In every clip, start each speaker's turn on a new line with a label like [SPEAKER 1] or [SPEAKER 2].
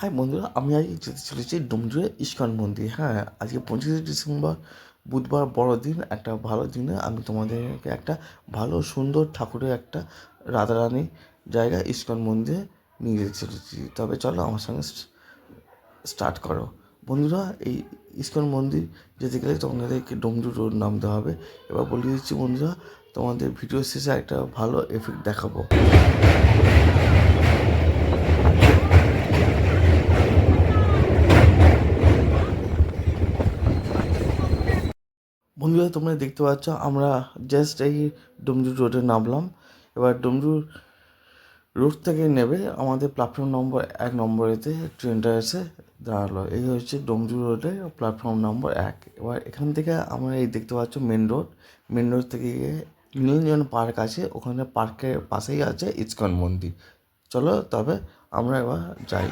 [SPEAKER 1] High বন্ধুরা, আমি আজ যেতে চলেছি ডুমজুরে ইস্কন মন্দির। হ্যাঁ আজকে পঁচিশে ডিসেম্বর, বুধবার বড়দিন, একটা ভালো দিনে আমি তোমাদেরকে একটা ভালো, সুন্দর ঠাকুরের একটা রাধারানী জায়গা ইস্কন মন্দিরে নিয়ে যেতে চলেছি। তবে চলো আমার সঙ্গে স্টার্ট করো। বন্ধুরা, এই ইস্কন মন্দির যেতে গেলে তোমাদেরকে ডোমজু রোড নামতে হবে। এবার বলে দিচ্ছি বন্ধুরা, তোমাদের ভিডিও শেষে একটা ভালো এফেক্ট দেখাবো। বন্ধুরা, তোমরা দেখতে পাচ্ছ, আমরা জাস্ট এই ডুমজু রোডে নামলাম। এবার ডুমজু রোড থেকে নেবে আমাদের প্ল্যাটফর্ম নম্বর এক নম্বরেতে, ট্রেনটা এসে দাঁড়াল। এই হচ্ছে ডোমজু রোডে প্ল্যাটফর্ম নম্বর এক। এবার এখান থেকে আমরা এই দেখতে পাচ্ছ মেন রোড মেন রোড থেকে গিয়ে নীলঞ্জন পার্ক আছে, ওখানে পার্কের পাশেই আছে ইস্কন মন্দির। চলো তবে আমরা এবার যাই।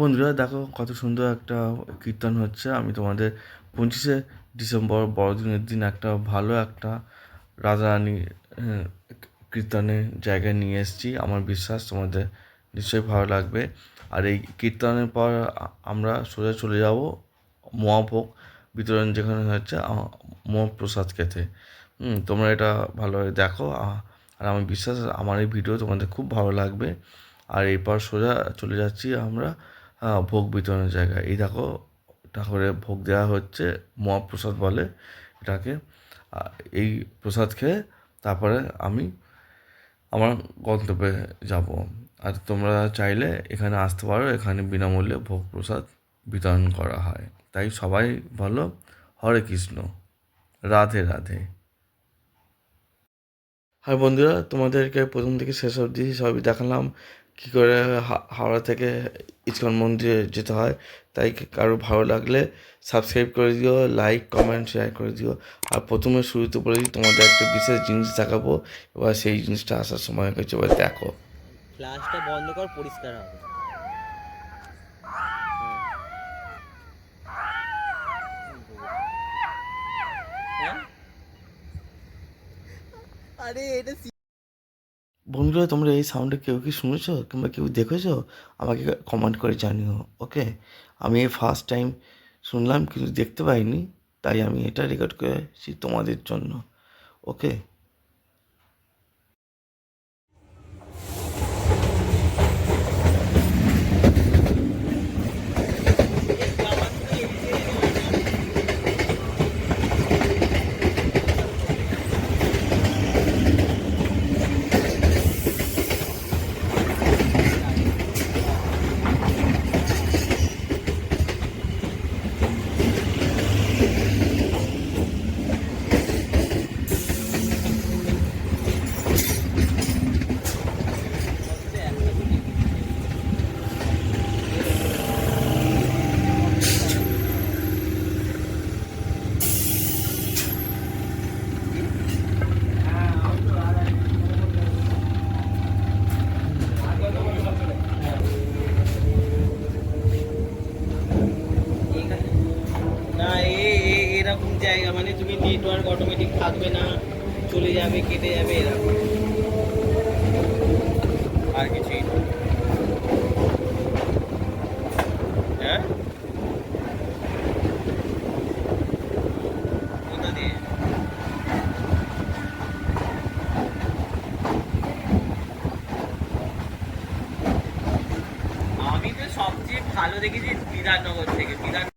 [SPEAKER 1] বন্ধুরা দেখো কত সুন্দর একটা কীর্তন হচ্ছে। আমি তোমাদের পঁচিশে ডিসেম্বর বড়দিনের দিন একটা ভালো একটা রাধারানী আহ, কীর্তনের জায়গায় নিয়ে এসেছি। আমার বিশ্বাস তোমাদের নিশ্চয়ই ভালো লাগবে। আর এই কীর্তনের পর আমরা সোজা চলে যাব মহাভোগ বিতরণ যেখানে হচ্ছে মহাপ্রসাদ খেতে। তোমরা এটা ভালোভাবে দেখো। আর আমার বিশ্বাস আমার এই ভিডিও তোমাদের খুব ভালো লাগবে। আর এরপর সোজা চলে যাচ্ছি আমরা ভোগ বিতরণের জায়গায় এই দেখো, ঠাকুরের ভোগ দেওয়া হচ্ছে মহাপ্রসাদ বলে এটাকে। এই প্রসাদ খেয়ে তারপরে আমি আমার গন্তব্যে যাব। আর তোমরা চাইলে এখানে আসতে পারো, এখানে বিনামূল্যে ভোগ প্রসাদ বিতরণ করা হয়। তাই সবাই বলো, হরে কৃষ্ণ। রাধে রাধে। আর বন্ধুরা, তোমাদেরকে প্রথম থেকে শেষ অবধি সবই দেখালাম। কী করে হা- হাওড়া থেকে ইস্কন মন্দিরে যেতে হয় তাই কারও ভালো লাগলে সাবস্ক্রাইব করে দিও লাইক কমেন্ট শেয়ার করে দিও। আর প্রথমে শুরুতে বলে দিই তোমাদের একটা বিশেষ জিনিস দেখাবো এবার সেই জিনিসটা আসার সময় হয়েছে এবার দেখো।
[SPEAKER 2] ফ্ল্যাশটা বন্ধ কর পরিষ্কার হবে। হ্যাঁ? আরে এটা
[SPEAKER 1] বন্ধুরা তোমরা এই সাউন্ডে কেউ কি শুনেছো কিংবা কেউ দেখেছ? আমাকে কমেন্ট করে জানিও ওকে আমি এই ফার্স্ট টাইম শুনলাম, কিন্তু দেখতে পাইনি, তাই আমি এটা রেকর্ড করেছি তোমাদের জন্য ওকে
[SPEAKER 2] এরকম জায়গা মানে তুমি নেটওয়ার্ক অটোমেটিক থাকবে না, চলে যাবে, কেটে যাবে, এরকম। আর কিছুই হ্যাঁ? আমি তো সবচেয়ে ভালো দেখেছি বিধাননগর থেকে। বিধান